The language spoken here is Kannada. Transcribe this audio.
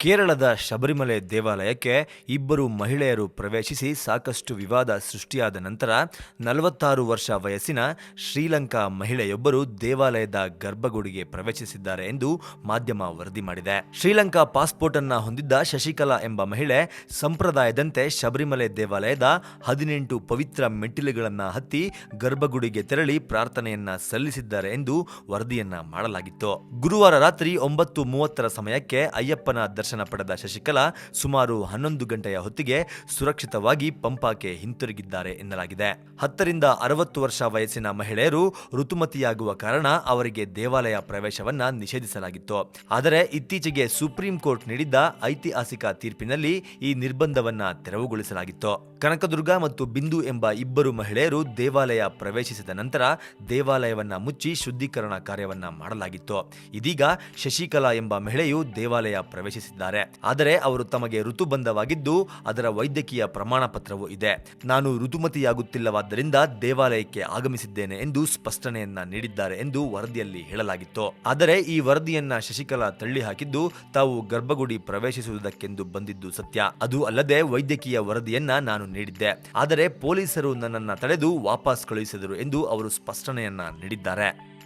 ಕೇರಳದ ಶಬರಿಮಲೆ ದೇವಾಲಯಕ್ಕೆ ಇಬ್ಬರು ಮಹಿಳೆಯರು ಪ್ರವೇಶಿಸಿ ಸಾಕಷ್ಟು ವಿವಾದ ಸೃಷ್ಟಿಯಾದ ನಂತರ ನಲವತ್ತಾರು ವರ್ಷ ವಯಸ್ಸಿನ ಶ್ರೀಲಂಕಾ ಮಹಿಳೆಯೊಬ್ಬರು ದೇವಾಲಯದ ಗರ್ಭಗುಡಿಗೆ ಪ್ರವೇಶಿಸಿದ್ದಾರೆ ಎಂದು ಮಾಧ್ಯಮ ವರದಿ ಮಾಡಿದೆ. ಶ್ರೀಲಂಕಾ ಪಾಸ್ಪೋರ್ಟ್ ಅನ್ನ ಹೊಂದಿದ್ದ ಶಶಿಕಲಾ ಎಂಬ ಮಹಿಳೆ ಸಂಪ್ರದಾಯದಂತೆ ಶಬರಿಮಲೆ ದೇವಾಲಯದ ಹದಿನೆಂಟು ಪವಿತ್ರ ಮೆಟ್ಟಿಲುಗಳನ್ನು ಹತ್ತಿ ಗರ್ಭಗುಡಿಗೆ ತೆರಳಿ ಪ್ರಾರ್ಥನೆಯನ್ನ ಸಲ್ಲಿಸಿದ್ದಾರೆ ಎಂದು ವರದಿಯನ್ನ ಮಾಡಲಾಗಿತ್ತು. ಗುರುವಾರ ರಾತ್ರಿ ಒಂಬತ್ತು ಮೂವತ್ತರ ಸಮಯಕ್ಕೆ ಅಯ್ಯಪ್ಪನ ದರ್ಶನ ಪಡೆದ ಶಶಿಕಲಾ ಸುಮಾರು ಹನ್ನೊಂದು ಗಂಟೆಯ ಹೊತ್ತಿಗೆ ಸುರಕ್ಷಿತವಾಗಿ ಪಂಪಾಕ್ಕೆ ಹಿಂತಿರುಗಿದ್ದಾರೆ ಎನ್ನಲಾಗಿದೆ. ಹತ್ತರಿಂದ ಅರವತ್ತು ವರ್ಷ ವಯಸ್ಸಿನ ಮಹಿಳೆಯರು ಋತುಮತಿಯಾಗುವ ಕಾರಣ ಅವರಿಗೆ ದೇವಾಲಯ ಪ್ರವೇಶವನ್ನ ನಿಷೇಧಿಸಲಾಗಿತ್ತು. ಆದರೆ ಇತ್ತೀಚೆಗೆ ಸುಪ್ರೀಂ ಕೋರ್ಟ್ ನೀಡಿದ್ದ ಐತಿಹಾಸಿಕ ತೀರ್ಪಿನಲ್ಲಿ ಈ ನಿರ್ಬಂಧವನ್ನ ತೆರವುಗೊಳಿಸಲಾಗಿತ್ತು. ಕನಕದುರ್ಗ ಮತ್ತು ಬಿಂದು ಎಂಬ ಇಬ್ಬರು ಮಹಿಳೆಯರು ದೇವಾಲಯ ಪ್ರವೇಶಿಸಿದ ನಂತರ ದೇವಾಲಯವನ್ನ ಮುಚ್ಚಿ ಶುದ್ಧೀಕರಣ ಕಾರ್ಯವನ್ನ ಮಾಡಲಾಗಿತ್ತು. ಇದೀಗ ಶಶಿಕಲಾ ಎಂಬ ಮಹಿಳೆಯು ದೇವಾಲಯ ಆದರೆ ಅವರು ತಮಗೆ ಋತುಬಂಧವಾಗಿದ್ದು ಅದರ ವೈದ್ಯಕೀಯ ಪ್ರಮಾಣ ಪತ್ರವೂ ಇದೆ. ನಾನು ಋತುಮತಿಯಾಗುತ್ತಿಲ್ಲವಾದ್ದರಿಂದ ದೇವಾಲಯಕ್ಕೆ ಆಗಮಿಸಿದ್ದೇನೆ ಎಂದು ಸ್ಪಷ್ಟನೆಯನ್ನ ನೀಡಿದ್ದಾರೆ ಎಂದು ವರದಿಯಲ್ಲಿ ಹೇಳಲಾಗಿತ್ತು. ಆದರೆ ಈ ವರದಿಯನ್ನ ಶಶಿಕಲಾ ತಳ್ಳಿ ಹಾಕಿದ್ದು ತಾವು ಗರ್ಭಗುಡಿ ಪ್ರವೇಶಿಸುವುದಕ್ಕೆಂದು ಬಂದಿದ್ದು ಸತ್ಯ. ಅದು ಅಲ್ಲದೆ ವೈದ್ಯಕೀಯ ವರದಿಯನ್ನ ನಾನು ನೀಡಿದ್ದೆ. ಆದರೆ ಪೊಲೀಸರು ನನ್ನನ್ನ ತಡೆದು ವಾಪಸ್ ಕಳುಹಿಸಿದರು ಎಂದು ಅವರು ಸ್ಪಷ್ಟನೆಯನ್ನ ನೀಡಿದ್ದಾರೆ.